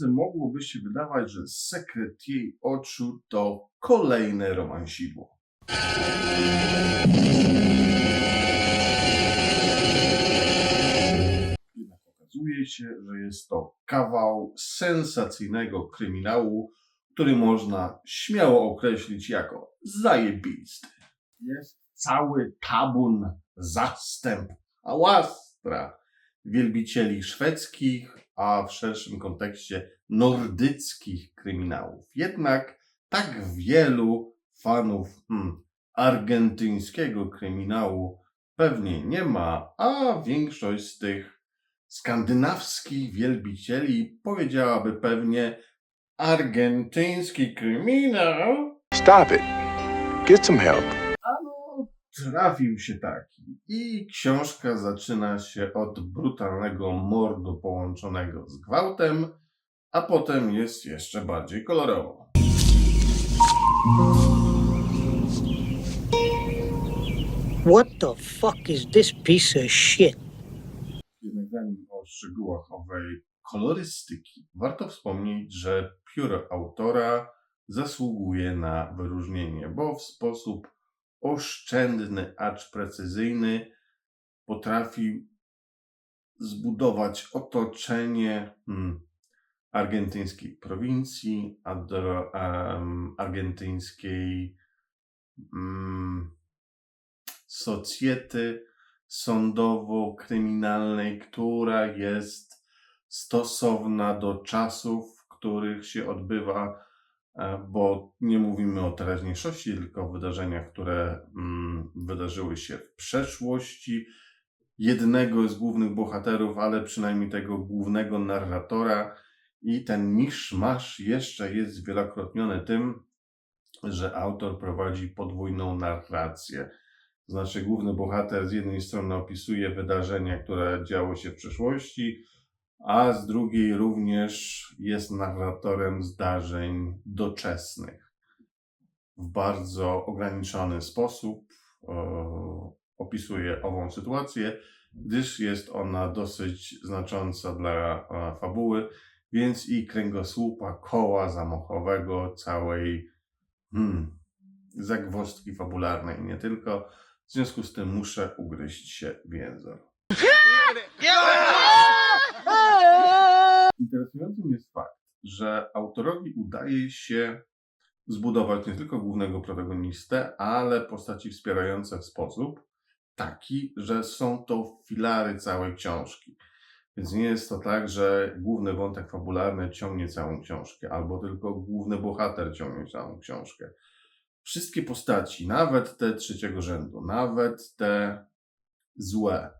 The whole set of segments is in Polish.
mogłoby się wydawać, że sekret jej oczu to kolejne romansidło. Jednak okazuje się, że jest to kawał sensacyjnego kryminału, który można śmiało określić jako zajebisty. Jest cały tabun, zastęp, ałastra wielbicieli szwedzkich, a w szerszym kontekście nordyckich kryminałów. Jednak tak wielu fanów hmm, argentyńskiego kryminału pewnie nie ma, a większość z tych skandynawskich wielbicieli powiedziałaby pewnie argentyński kryminał Stop it. Get some help. Trafił się taki. I książka zaczyna się od brutalnego mordu połączonego z gwałtem, a potem jest jeszcze bardziej kolorowo. What the fuck is this piece of shit? Jednak zanim o szczegółach owej kolorystyki, warto wspomnieć, że pióro autora zasługuje na wyróżnienie, bo w sposób oszczędny, acz precyzyjny potrafił zbudować otoczenie hmm, argentyńskiej prowincji, adro, em, argentyńskiej mm, socjety sądowo-kryminalnej, która jest stosowna do czasów, w których się odbywa, bo nie mówimy o teraźniejszości, tylko o wydarzeniach, które mm, wydarzyły się w przeszłości. Jednego z głównych bohaterów, ale przynajmniej tego głównego narratora, i ten misz-masz jeszcze jest zwielokrotniony tym, że autor prowadzi podwójną narrację. Znaczy, główny bohater z jednej strony opisuje wydarzenia, które działy się w przeszłości, a z drugiej również jest narratorem zdarzeń doczesnych. W bardzo ograniczony sposób e, opisuje ową sytuację, gdyż jest ona dosyć znacząca dla e, fabuły, więc i kręgosłupa koła zamachowego całej hmm, zagwozdki fabularnej, nie tylko. W związku z tym muszę ugryźć się w Interesującym jest fakt, że autorowi udaje się zbudować nie tylko głównego protagonistę, ale postaci wspierające w sposób taki, że są to filary całej książki. Więc nie jest to tak, że główny wątek fabularny ciągnie całą książkę, albo tylko główny bohater ciągnie całą książkę. Wszystkie postaci, nawet te trzeciego rzędu, nawet te złe,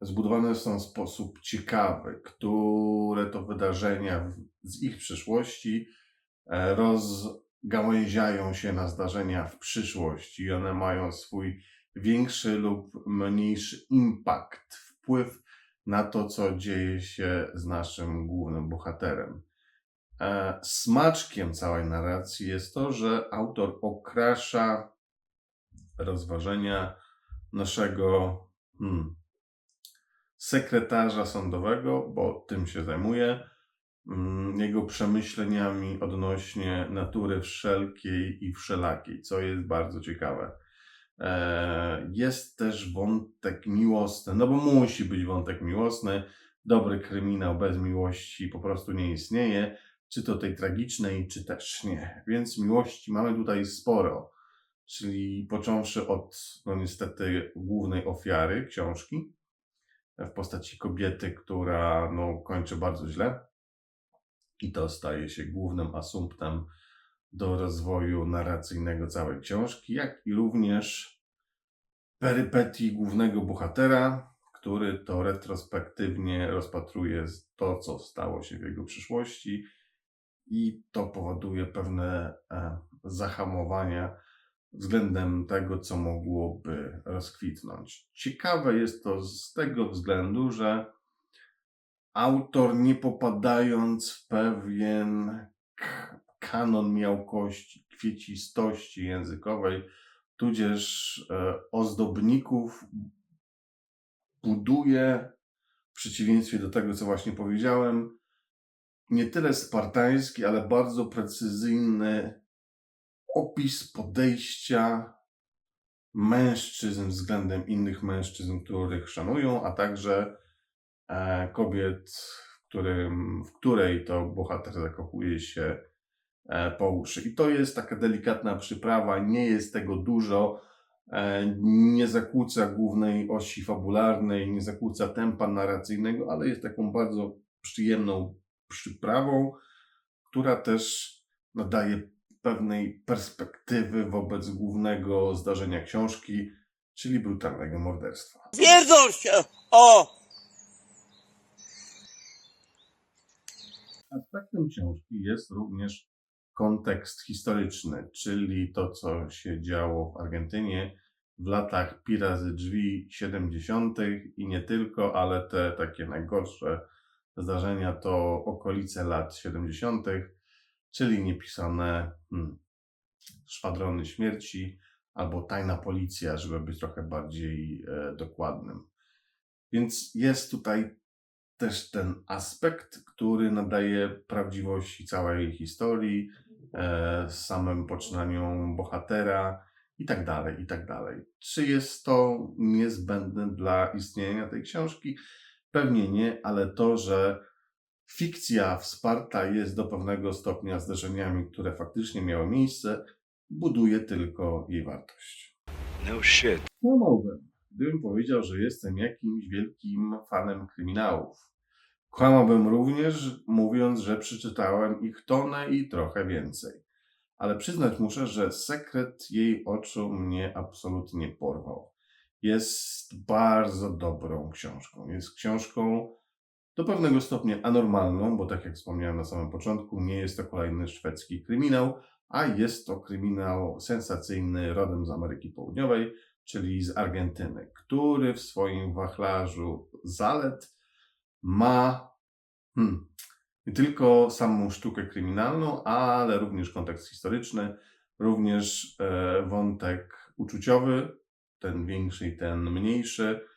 zbudowane są w sposób ciekawy, które to wydarzenia z ich przeszłości e, rozgałęziają się na zdarzenia w przyszłości one mają swój większy lub mniejszy impact, wpływ na to, co dzieje się z naszym głównym bohaterem. E, Smaczkiem całej narracji jest to, że autor okrasza rozważenia naszego hmm, sekretarza sądowego, bo tym się zajmuje, mm, jego przemyśleniami odnośnie natury wszelkiej i wszelakiej, co jest bardzo ciekawe. E, Jest też wątek miłosny, no bo musi być wątek miłosny. Dobry kryminał bez miłości po prostu nie istnieje, czy to tej tragicznej, czy też nie. Więc miłości mamy tutaj sporo, czyli począwszy od, no niestety, głównej ofiary książki, w postaci kobiety, która no, kończy bardzo źle. I to staje się głównym asumptem do rozwoju narracyjnego całej książki, jak i również perypetii głównego bohatera, który to retrospektywnie rozpatruje to, co stało się w jego przyszłości, i to powoduje pewne e, zahamowania względem tego, co mogłoby rozkwitnąć. Ciekawe jest to z tego względu, że autor, nie popadając w pewien kanon miałkości, kwiecistości językowej, tudzież e, ozdobników, buduje w przeciwieństwie do tego, co właśnie powiedziałem, nie tyle spartański, ale bardzo precyzyjny opis podejścia mężczyzn względem innych mężczyzn, których szanują, a także e, kobiet, w, którym, w której to bohater zakochuje się e, po uszy. I to jest taka delikatna przyprawa, nie jest tego dużo, e, nie zakłóca głównej osi fabularnej, nie zakłóca tempa narracyjnego, ale jest taką bardzo przyjemną przyprawą, która też nadaje pewnej perspektywy wobec głównego zdarzenia książki, czyli brutalnego morderstwa. Pierdol się! O! Aspektem książki jest również kontekst historyczny, czyli to, co się działo w Argentynie w latach pi razy drzwi 70. i nie tylko, ale te takie najgorsze zdarzenia to okolice lat 70., czyli niepisane hmm, szwadrony śmierci albo tajna policja, żeby być trochę bardziej e, dokładnym. Więc jest tutaj też ten aspekt, który nadaje prawdziwości całej historii, e, samym poczynaniom bohatera i tak dalej, i tak dalej. Czy jest to niezbędne dla istnienia tej książki? Pewnie nie, ale to, że fikcja wsparta jest do pewnego stopnia zdarzeniami, które faktycznie miały miejsce, buduje tylko jej wartość. No shit. Kłamałbym, gdybym powiedział, że jestem jakimś wielkim fanem kryminałów. Kłamałbym również, mówiąc, że przeczytałem ich tonę i trochę więcej. Ale przyznać muszę, że sekret jej oczu mnie absolutnie porwał. Jest bardzo dobrą książką. Jest książką do pewnego stopnia anormalną, bo tak jak wspomniałem na samym początku, nie jest to kolejny szwedzki kryminał, a jest to kryminał sensacyjny rodem z Ameryki Południowej, czyli z Argentyny, który w swoim wachlarzu zalet ma hmm, nie tylko samą sztukę kryminalną, ale również kontekst historyczny, również e, wątek uczuciowy, ten większy i ten mniejszy,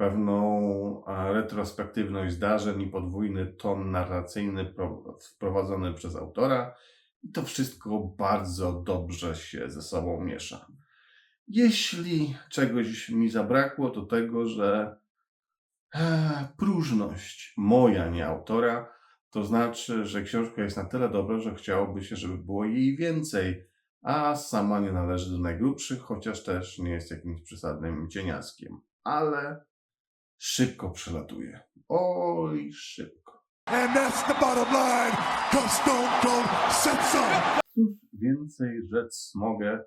pewną e, retrospektywność zdarzeń i podwójny ton narracyjny pro, wprowadzony przez autora. I to wszystko bardzo dobrze się ze sobą miesza. Jeśli czegoś mi zabrakło, to tego, że e, próżność moja, nie autora, to znaczy, że książka jest na tyle dobra, że chciałoby się, żeby było jej więcej, a sama nie należy do najgrubszych, chociaż też nie jest jakimś przesadnym cieniaskiem. Ale szybko przelatuje. Oj, szybko. And that's the bottom line, Stone Cold said so. Cóż więcej rzec mogę,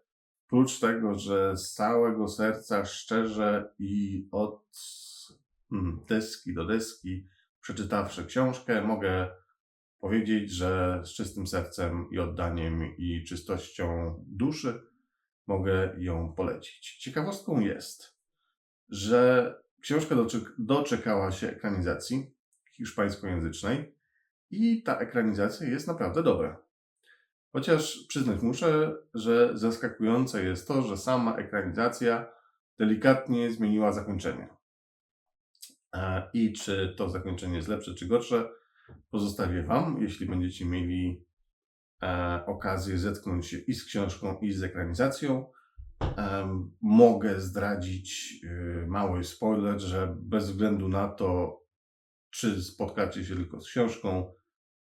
prócz tego, że z całego serca, szczerze i od hmm, deski do deski, przeczytawszy książkę, mogę powiedzieć, że z czystym sercem i oddaniem i czystością duszy mogę ją polecić. Ciekawostką jest, że książka doczek- doczekała się ekranizacji hiszpańskojęzycznej i ta ekranizacja jest naprawdę dobra. Chociaż przyznać muszę, że zaskakujące jest to, że sama ekranizacja delikatnie zmieniła zakończenie. E, I czy to zakończenie jest lepsze czy gorsze, pozostawię Wam, jeśli będziecie mieli e, okazję zetknąć się i z książką, i z ekranizacją. Mogę zdradzić y, mały spoiler, że bez względu na to, czy spotkacie się tylko z książką,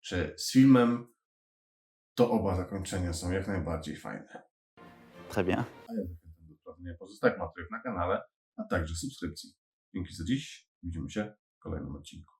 czy z filmem, to oba zakończenia są jak najbardziej fajne. Très bien. A ja zachęcam do sprawdzenia pozostałych materiałów na kanale, a także subskrypcji. Dzięki za dziś. Widzimy się w kolejnym odcinku.